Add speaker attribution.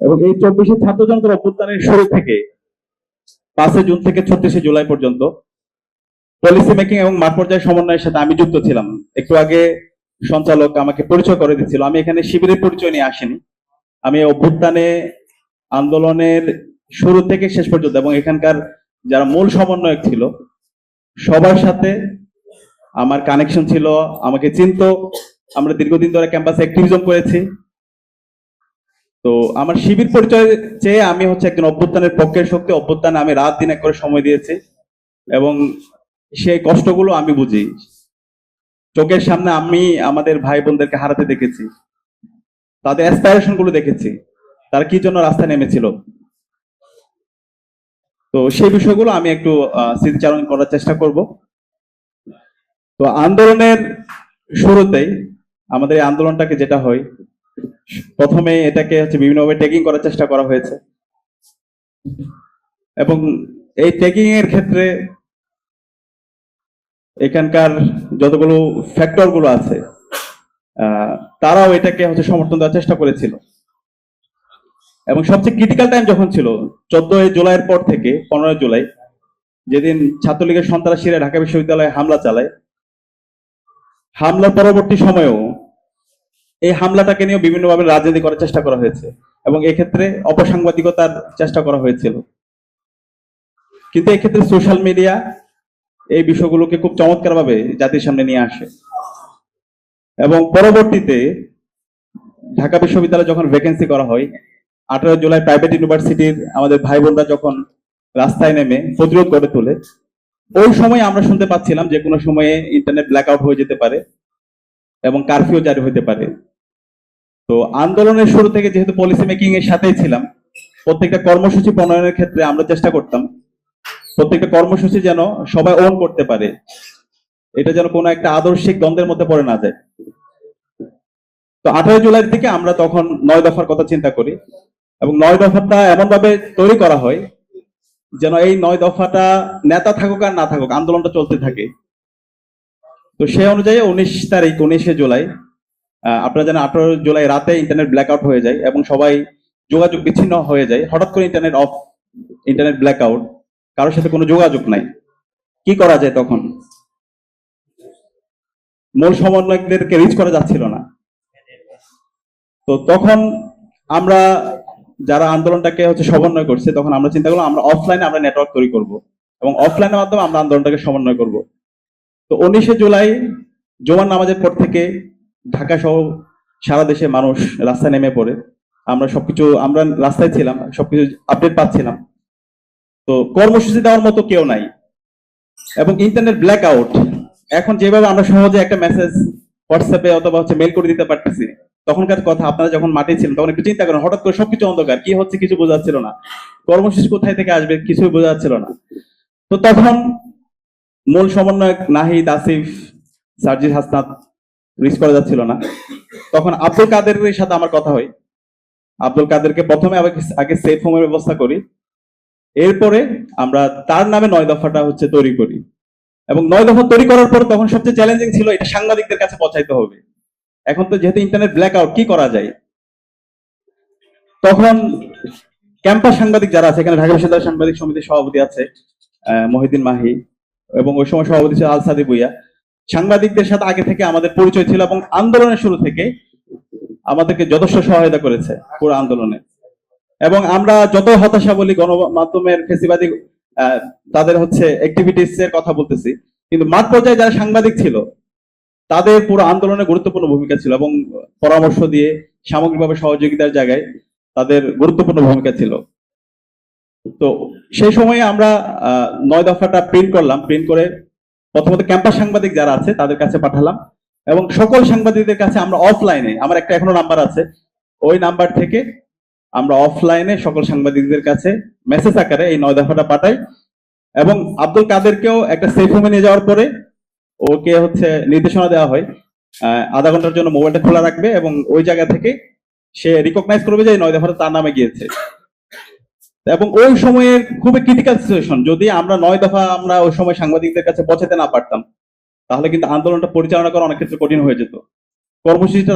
Speaker 1: এবং এই চব্বিশে ছাত্র জনতার অভ্যুত্থানের শুরু থেকে পাঁচে জুন থেকে ছত্রিশে জুলাই পর্যন্ত পলিসি মেকিং এবং মাঠ পর্যায়ে সমন্বয়ের সাথে আমি যুক্ত ছিলাম। একটু আগে সঞ্চালক আমাকে পরিচয় করে দিচ্ছিল আমি এখানে শিবিরের পরিচয় নিয়ে আসিনি। আমি অভ্যুত্থানে আন্দোলনের শুরু থেকে শেষ পর্যন্ত এবং এখানকার যারা মূল সমন্বয়ক ছিল, সবার সাথে আমার কানেকশন ছিল, আমাকে চিনতো। আমরা দীর্ঘদিন ধরে ক্যাম্পাসে অ্যাক্টিভিজম করেছি। তো আমার শিবির পরিচয় চেয়ে আমি হচ্ছে একজন অভ্যুত্থানের পক্ষের শক্তি। অভ্যুত্থানে আমি রাত দিন এক করে সময় দিয়েছি এবং সেই কষ্টগুলো আমি বুঝি। চোখের সামনে আমি আমাদের ভাই বোনদেরকে হারাতে দেখেছি। তাদের অ্যাসপাইরেশনগুলো দেখেছি। তারা কি জন্য রাস্তায় নেমেছিল? তো সেই বিষয়গুলো আমি একটু স্মৃতিচারণ করার চেষ্টা করব। তো আন্দোলনের শুরুতেই আমাদের এই আন্দোলনটাকে যেটা হয় প্রথমে এটাকে হচ্ছে বিভিন্নভাবে ট্যাগিং করার চেষ্টা করা হয়েছে। এবং এই ট্যাগিং এর ক্ষেত্রে এখানকার যতগুলো ফ্যাক্টরগুলো আছে তারাও এটাকে হচ্ছে সমর্থন দেওয়ার চেষ্টা করেছিল। এবং সবচেয়ে ক্রিটিক্যাল টাইম যখন ছিল, চোদ্দই জুলাইয়ের পর থেকে, পনেরোই জুলাই, যেদিন ছাত্রলীগের সন্ত্রাসীরা ঢাকা বিশ্ববিদ্যালয়ে হামলা চালায়, হামলার পরবর্তী সময়েও এই হামলাটাকে নিয়ে বিভিন্নভাবে রাজনীতি করার চেষ্টা করা হয়েছে এবং এক্ষেত্রে অপসাংবাদিকতার চেষ্টা করা হয়েছিল। কিন্তু এক্ষেত্রে সোশ্যাল মিডিয়া এই বিষয়গুলোকে খুব চমৎকারভাবে জাতির সামনে নিয়ে আসে। এবং পরবর্তীতে ঢাকা বিশ্ববিদ্যালয়ে যখন ভ্যাকেন্সি করা হয়, আঠারো জুলাই প্রাইভেট ইউনিভার্সিটির আমাদের ভাই বোনরা যখন রাস্তায় নেমে প্রতিরোধ করে তোলে, ওই সময় আমরা শুনতে পাচ্ছিলাম যে কোনো সময়ে ইন্টারনেট ব্ল্যাক আউট হয়ে যেতে পারে এবং কারফিউ জারি হতে পারে। তো আন্দোলনের শুরু থেকে যেহেতু পলিসি মেকিং এর সাথেই ছিলাম, প্রত্যেকটা কর্মসূচি প্রণয়নের ক্ষেত্রে আমরা চেষ্টা করতাম, প্রত্যেকটা কর্মসূচি যেন সবাই ওন করতে পারে, এটা যেন কোনো একটা আদর্শিক দ্বন্দ্বের মধ্যে পড়ে না যায়। তো আঠারো জুলাই থেকে আমরা তখন নয় দফার কথা চিন্তা করি এবং নয় দফাটা এমন ভাবে তৈরি করা হয় যেন এই নয় দফাটা নেতা থাকুক আর না থাকুক, আন্দোলনটা চলতে থাকে। তো সেই অনুযায়ী উনিশ তারিখ, উনিশে জুলাই আপনারা জানেন আঠারো জুলাই রাতে ইন্টারনেট ব্ল্যাক আউট হয়ে যায় এবং সবাই যোগাযোগ বিচ্ছিন্ন হয়ে যায়, হঠাৎ করে internet off internet black out কারোর সাথে কোনো যোগাযোগ নাই। কি করা যায় তখন? মূল সমন্বয়কদেরকে রিচ করা যাচ্ছিল না। তো তখন আমরা যারা আন্দোলনটাকে হচ্ছে সমন্বয় করছে, তখন আমরা চিন্তা করলাম, আমরা অফলাইনে আমরা নেটওয়ার্ক তৈরি করব এবং অফলাইনের মাধ্যমে আমরা আন্দোলনটাকে সমন্বয় করব। তো উনিশে জুলাই জোমান নামাজের পর থেকে ঢাকা সহ সারা দেশে মানুষ রাস্তায় নেমে পড়ে। আমরা সবকিছু, আমরা রাস্তায় ছিলাম, সবকিছু আপডেট পাচ্ছিলাম। তো কর্মসূচি দেওয়ার মতো কেউ নাই। এবং ইন্টারনেট ব্ল্যাক আউট এখন যেভাবে আমরা সহজে একটা মেসেজ হোয়াটসঅ্যাপে অথবা হচ্ছে মেল করে দিতে পারতেছি, তখনকার কথা আপনারা যখন মাঠে ছিলেন, তখন একটু চিন্তা করেন, হঠাৎ করে সবকিছু অন্ধকার, কি হচ্ছে কিছু বোঝা যাচ্ছিল না। কর্মসূচি কোথায় থেকে আসবে কিছুই বোঝা যাচ্ছিল না। তো তখন মূল সমন্বয়ক নাহিদ আসিফ সার্জিস হাসনাত রিচ করা যাচ্ছিল না। তখন আব্দুল কাদেরের সাথে আমার কথা হয়। আব্দুল কাদেরকে প্রথমে আগে- সেফ হোমের ব্যবস্থা করি। এরপরে আমরা তার নামে নয় দফাটা হচ্ছে তৈরি করি। এবং নয় দফা তৈরি করার পর তখন সবচেয়ে চ্যালেঞ্জিং ছিল এটা সাংবাদিকদের কাছে পৌঁছাইতে হবে। এখন তো যেহেতু ইন্টারনেট ব্ল্যাক আউট কি করা যায়? তখন ক্যাম্পাস সাংবাদিক যারা আছে এখানে ঢাকা বিশ্ববিদ্যালয় সাংবাদিক সমিতির সভাপতি আছে আহ, মহিউদ্দিন মাহি এবং ওই সময় সভাপতি ছিল আল সাদি ভুইয়া। সাংবাদিকদের সাথে আগে থেকে আমাদের পরিচয় ছিল এবং আন্দোলনের শুরু থেকে আমাদেরকে যথেষ্ট সহায়তা করেছে পুরো আন্দোলনে। এবং আমরা যত হতাশা বলি, গণমাধ্যমের ফেসিবাদী তাদের হচ্ছে অ্যাক্টিভিটিস এর কথা বলতেছি, কিন্তু মাঠ পর্যায়ে যারা সাংবাদিক ছিল, তাদের পুরো আন্দোলনে গুরুত্বপূর্ণ ভূমিকা ছিল এবং পরামর্শ দিয়ে সামগ্রিকভাবে সহযোগিতার জায়গায় তাদের গুরুত্বপূর্ণ ভূমিকা ছিল। তো সেই সময়ে আমরা নয় দফাটা প্রিন্ট করলাম প্রিন্ট করে প্রথমত ক্যাম্পাস সাংবাদিক যারা আছে, তাদের কাছে পাঠালাম। এবং সকল সাংবাদিকদের কাছে আমরা অফলাইনে আমার একটা এখনও নাম্বার আছে, ওই নাম্বার থেকে আমরা অফলাইনে সকল সাংবাদিকদের কাছে মেসেজ আকারে এই নয় দফাটা পাঠাই। এবং আব্দুল কাদেরকেও একটা সেফ হোমে নিয়ে যাওয়ার পরে ওকে হচ্ছে নির্দেশনা দেওয়া হয় আধা ঘণ্টার জন্য মোবাইলটা খোলা রাখবে এবং ওই জায়গা থেকে সে রিকগনাইজ করবে যে নয় দফাটা তার নামে গিয়েছে। এবং ওই সময়ের খুবই ক্রিটিক্যাল সিচুয়েশন যদি আমরা নয় দফা আমরা ওই সময় সাংবাদিকদের কাছে পৌঁছাতে না পারতাম, তাহলে কিন্তু আন্দোলনটা পরিচালনা করা অনেক ক্ষেত্রে কঠিন হয়ে যেত। কর্মসূচিটা